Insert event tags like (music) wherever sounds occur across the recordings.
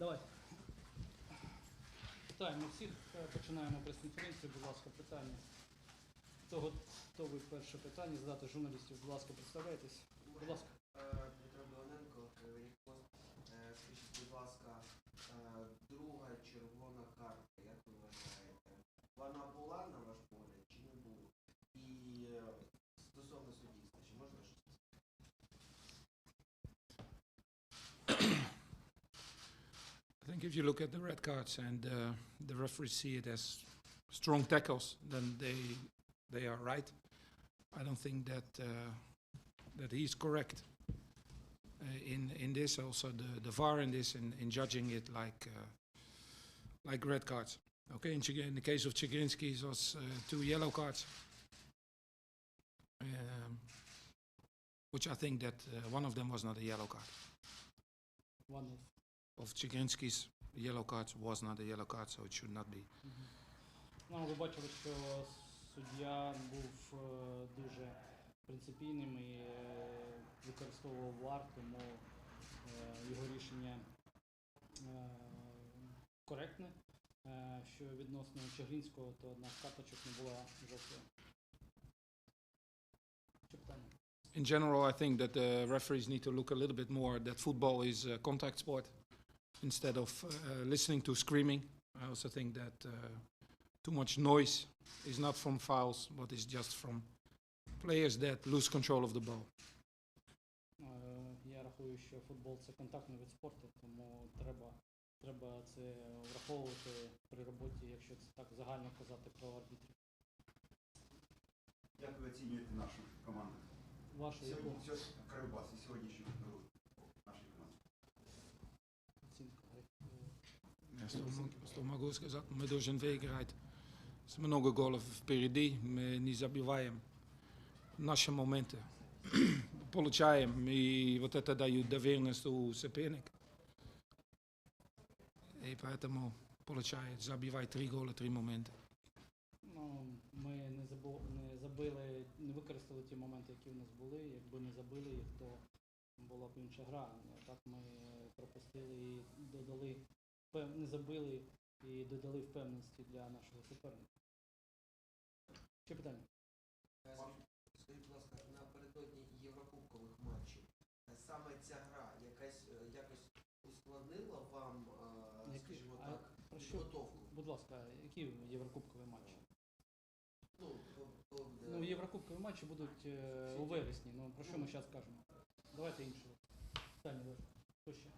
Давайте. Вітаємо всіх. Е, Починаємо прес-конференцію. Будь ласка, питання. Хто готовий перше питання задати журналістів? Будь ласка, представляйтесь. Будь ласка. If you look at the red cards and uh, the referees see it as strong tackles, then they they are right. I don't think that uh, that he's correct uh, in in this. Also, the the VAR in this in, in judging it like uh, like red cards. Okay, in, Chig- in the case of Chigrinsky, it was uh, two yellow cards, um, which I think that uh, one of them was not a yellow card. One of. of Chigrinsky's yellow cards was not a yellow card, so it should not be. Мгм. Ну, ви бачили, що суддя був е, дуже принципійним і е, використовував вар, тому е, його рішення е, коректне. Е, Що відносно Чаглінського, то одна з карточок не була жовтою. Що питання? In general, I think that the referees need to look a little bit more that football is a contact sport instead of uh, listening to screaming. I also think that uh, too much noise is not from fouls, but is just from players that lose control of the ball. Е, Я рахую, що футбол це контактний вид спорту, тому треба, треба це враховувати при роботі, якщо це так загально казати про арбітрів. Як ви оцінюєте нашу команду? Вашу яку Сьогодні сьогодні Кривбас і сьогоднішню гру Ja, что, мо- что могу сказать? Мы должны выиграть с много голов впереди. Мы не забиваем наши моменты. (clears throat) Получаем, и вот это дает доверенность у соперника. И поэтому получает, забивай три гола, три момента. Ну, ми не, забу, не забили, не використали ті моменти, які в нас були. Якби не забили їх, то була б інша гра. Ну, Так ми пропустили і додали, впев- не забили і додали впевненості для нашого суперника. Ще питання? Скажіть- будь ласка, напередодні Єврокубкових матчів е, саме ця гра якась е, якось ускладнила вам, е, скажімо а так, що? підготовку? Будь ласка, які єврокубкові матчі? Ну, Ну, єврокубкові матчі будуть у вересні. Ну про що ми зараз кажемо? Давайте інше. Питання. Хто ще?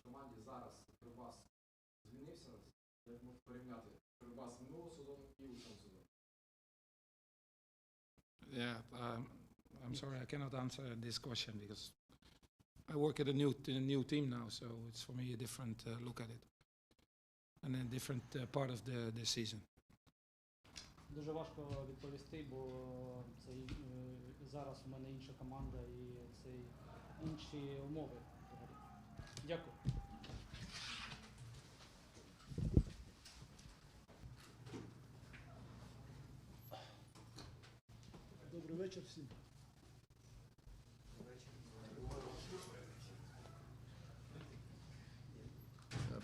в іншій команді зараз Кривбас змінився. Як можна порівняти Кривбас минулого сезону і у цьому сезоні? Yeah, um, I'm sorry, I cannot answer this question because I work at a new, t- new team now, so it's for me a different uh, look at it and a different uh, part of the, the season. Дуже важко відповісти, бо це е, зараз у мене інша команда і це інші умови. Дякую. Добрий вечір всім.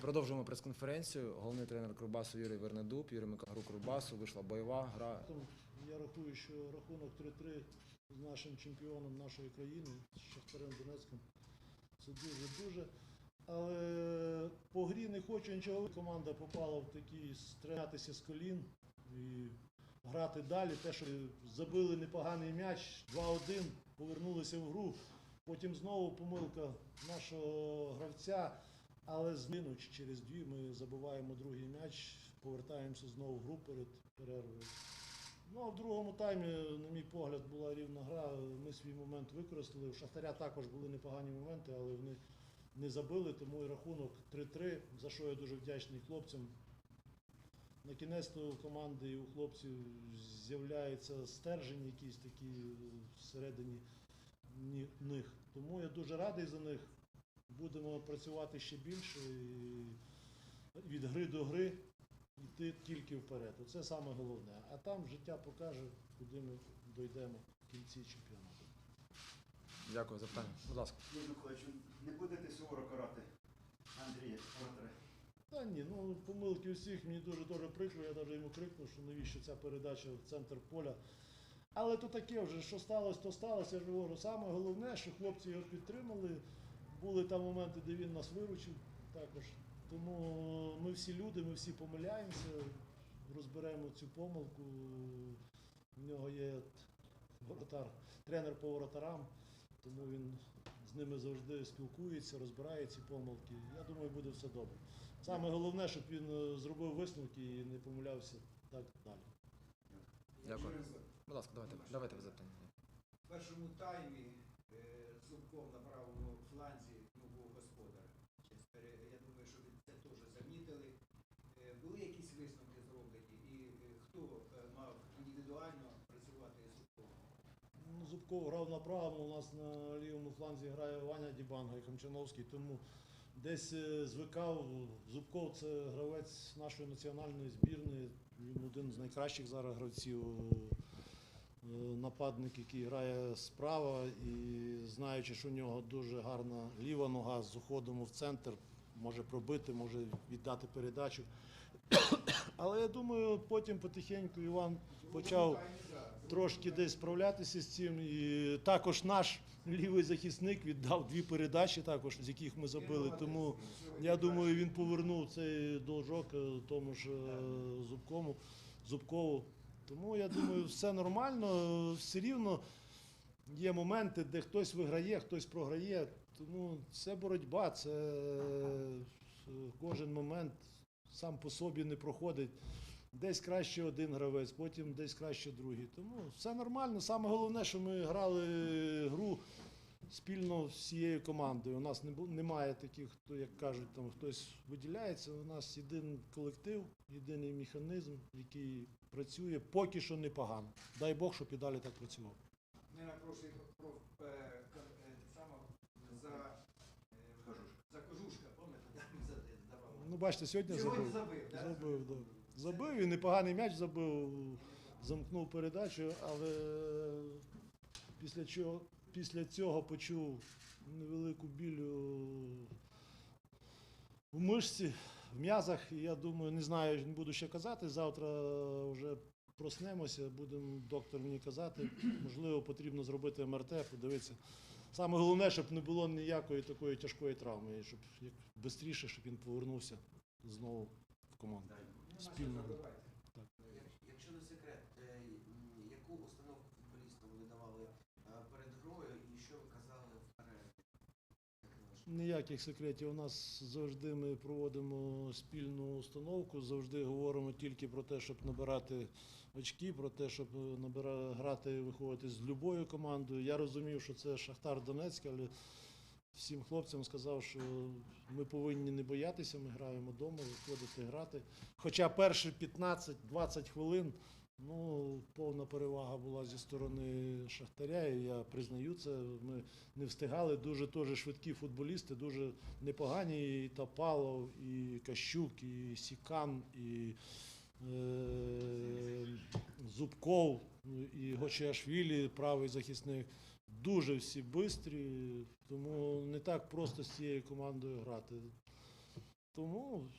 Продовжуємо прес-конференцію. Головний тренер Кривбасу Юрій Вернедуб, Юрій Мика гру Кривбасу. Вийшла бойова гра. Я рахую, що рахунок 3-3 з нашим чемпіоном нашої країни, з Шахтарем Донецьким. Це дуже-дуже. Але по грі не хочу нічого. Команда попала в такий стрілятися з колін і грати далі. Те, що забили непоганий м'яч, 2-1, повернулися в гру. Потім знову помилка нашого гравця. Але зміну через дві ми забуваємо другий м'яч, повертаємося знову в гру перед перервою. Ну а в другому таймі, на мій погляд, була рівна гра. Ми свій момент використали. У Шахтаря також були непогані моменти, але вони не забили, тому і рахунок 3-3, за що я дуже вдячний хлопцям. На кінець у команди і у хлопців з'являється стержень якийсь такий всередині них. Тому я дуже радий за них. Будемо працювати ще більше і від гри до гри йти тільки вперед. Оце саме головне. А там життя покаже, куди ми дійдемо в кінці чемпіонату. Дякую за питання. Будь ласка. Миколаївич, не будете суворо карати Андрія Воротаря? Та ні, ну помилки усіх, мені дуже дуже прикро, я навіть йому крикнув, що навіщо ця передача в центр поля. Але то таке вже, що сталося, то сталося. Я ж говорю, саме головне, що хлопці його підтримали. Були там моменти, де він нас виручив також. Тому ми всі люди, ми всі помиляємося, розберемо цю помилку. У нього є воротар, тренер по воротарам, тому він ними завжди спілкується, розбирає ці помилки. Я думаю, буде все добре. Саме головне, щоб він е, зробив висновки і не помилявся так далі. Дякую. Будь ласка, давайте, давайте ви запитання. В першому таймі е, Зубков на правому фланзі ну, був господар. Через пере- Я думаю, що ви це теж замітили. Е, Були якісь висновки зроблені, і е, хто е, мав індивідуально працювати з Зубковим? Ну, Зубков правому, у нас на лівому фланзі грає Ваня Дібанга і Хамчановський, тому десь е, звикав. Зубков це гравець нашої національної збірної. Він один з найкращих зараз гравців. е, Нападник, який грає справа, і знаючи, що у нього дуже гарна ліва нога з уходом в центр, може пробити, може віддати передачу. (coughs) Але я думаю, потім потихеньку Іван почав трошки десь справлятися з цим. І також наш лівий захисник віддав дві передачі, також з яких ми забили. Тому я думаю, він повернув цей должок е, тому ж е, Зубкому, Зубкову. Тому я думаю, все нормально. Все рівно є моменти, де хтось виграє, хтось програє. Тому це боротьба, це е, кожен момент сам по собі не проходить. Десь краще один гравець, потім десь краще другий. Тому все нормально. Саме головне, що ми грали гру спільно з всією командою. У нас не немає таких, хто, як кажуть, там хтось виділяється. У нас єдиний колектив, єдиний механізм, який працює поки що непогано. Дай Бог, щоб і далі так працював. Ми на прошлий про, е, е, за, е, за кожушка, пам'ятаєте. (laughs) Ну, бачите, сьогодні Сьогодні забив. забив, да? Забив, да. Забив і непоганий м'яч забив, замкнув передачу, але після чого після цього почув невелику біль у- мишці, в м'язах. І я думаю, не знаю, не буду ще казати. Завтра вже проснемося, будемо доктор мені казати. Можливо, потрібно зробити МРТ, подивитися. Саме головне, щоб не було ніякої такої тяжкої травми, щоб як швидше, щоб він повернувся знову в команду. Спільно. Як- Якщо не секрет, е, яку установку футболістам ви давали е, перед грою і що ви казали в перерві? Як на ваш Ніяких секретів. У нас завжди ми проводимо спільну установку, завжди говоримо тільки про те, щоб набирати очки, про те, щоб набира, грати, виходити з любою командою. Я розумів, що це Шахтар Донецьк, але всім хлопцям сказав, що ми повинні не боятися, ми граємо вдома, виходити грати. Хоча перші 15-20 хвилин ну, повна перевага була зі сторони Шахтаря, і я признаю це. Ми не встигали. Дуже теж швидкі футболісти, дуже непогані. І Топалов, і Кащук, і Сікан, і е, Зубков, ну, і Гочеашвілі, правий захисник. Дуже всі бистрі, тому не так просто з цією командою грати. Тому,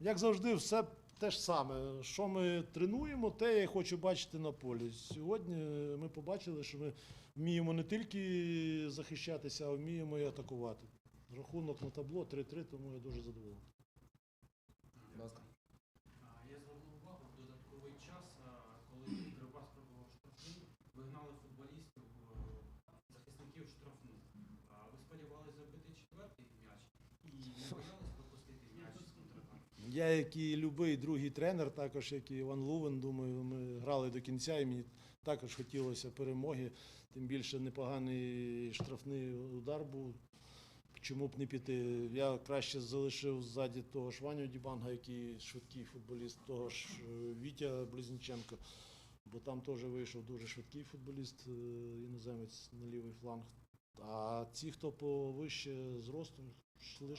як завжди, все те ж саме. Що ми тренуємо, те я хочу бачити на полі. Сьогодні ми побачили, що ми вміємо не тільки захищатися, а вміємо і атакувати. Рахунок на табло 3-3, тому я дуже задоволений. Будь ласка. А, Я звернув увагу в додатковий час, а, коли Кривбас пробував штрафну, вигнали футболістів, е, захисників штрафну. А Ви сподівалися забити четвертий м'яч і не боялись пропустити м'яч з контратаки? Я, як і будь-який другий тренер, також як і Іван Лувен, думаю, ми грали до кінця, і мені також хотілося перемоги. Тим більше непоганий штрафний удар був. Чому б не піти? Я краще залишив ззаді того ж Ваню Дібанга, який швидкий футболіст, того ж е, Вітя Близніченко, бо там теж вийшов дуже швидкий футболіст, е, іноземець на лівий фланг. А ті, хто повище зростом, йшли,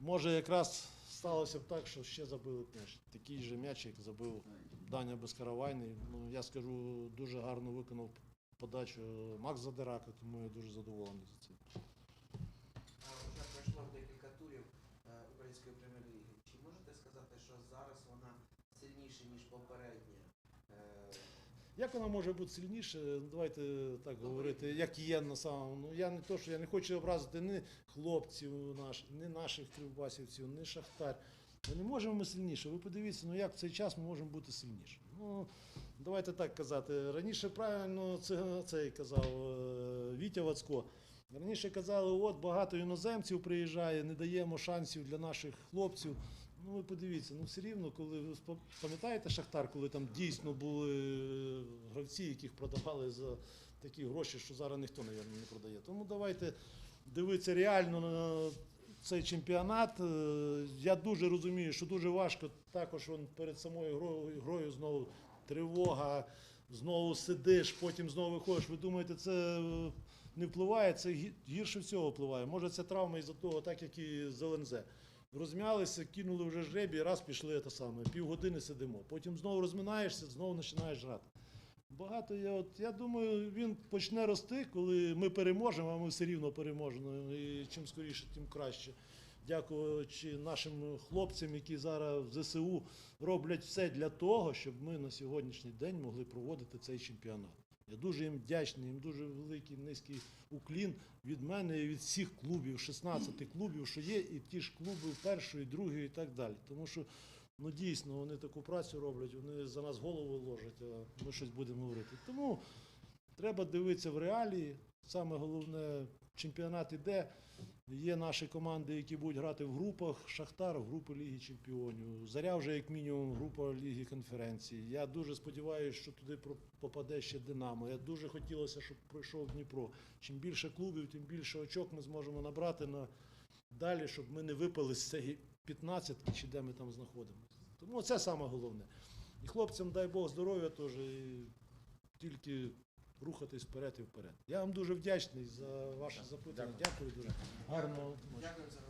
Може, якраз сталося б так, що ще забили б м'яч. Такий же м'яч, як забив Даня Безкаравайний. Ну, я скажу, дуже гарно виконав подачу Макс Задирака, тому я дуже задоволений за. А, Вже пройшло декілька турів е, української прем'єр-ліги. Чи можете сказати, що зараз вона сильніша, ніж попередня? Як вона може бути сильніше? Давайте так говорити, як є на самому. Ну я не то, що я не хочу образити ні хлопців наших, ні наших кривбасівців, ні шахтар. Ми не можемо ми сильніше. Ви подивіться, ну як в цей час ми можемо бути сильніше. Ну давайте так казати. Раніше правильно це, це казав е, Вітя Вацко. Раніше казали, от багато іноземців приїжджає, не даємо шансів для наших хлопців. Ну ви подивіться, ну все рівно, коли ви пам'ятаєте Шахтар, коли там дійсно були е, гравці, яких продавали за такі гроші, що зараз ніхто, мабуть, не продає. Тому давайте дивитися реально на цей чемпіонат. Е, Я дуже розумію, що дуже важко також он перед самою грою, грою знову тривога, знову сидиш, потім знову виходиш. Ви думаєте, це е, не впливає, це гірше всього впливає. Може, це травма із-за того, так як і з. Розм'ялися, кинули вже жребій, раз пішли те саме, півгодини сидимо. Потім знову розминаєшся, знову починаєш грати. Багато я, от, я думаю, він почне рости, коли ми переможемо, а ми все рівно переможемо. І чим скоріше, тим краще. Дякуючи нашим хлопцям, які зараз в ЗСУ роблять все для того, щоб ми на сьогоднішній день могли проводити цей чемпіонат. Я дуже їм вдячний, їм дуже великий низький уклін від мене і від всіх клубів, 16 клубів, що є, і ті ж клуби першої, другої і так далі. Тому що ну дійсно вони таку працю роблять, вони за нас голову ложать, а ми щось будемо говорити. Тому треба дивитися в реалії. Саме головне, чемпіонат іде. Є наші команди, які будуть грати в групах. Шахтар в групи Ліги Чемпіонів. Заря вже як мінімум група Ліги конференції. Я дуже сподіваюся, що туди попаде ще Динамо. Я дуже хотілося, щоб пройшов Дніпро. Чим більше клубів, тим більше очок ми зможемо набрати на далі, щоб ми не випали з цієї 15 чи де ми там знаходимося. Тому це саме головне. І хлопцям дай Бог здоров'я теж. І тільки рухатись вперед і вперед. Я вам дуже вдячний за ваше запитання. Дякую дуже. гарно. Дякую за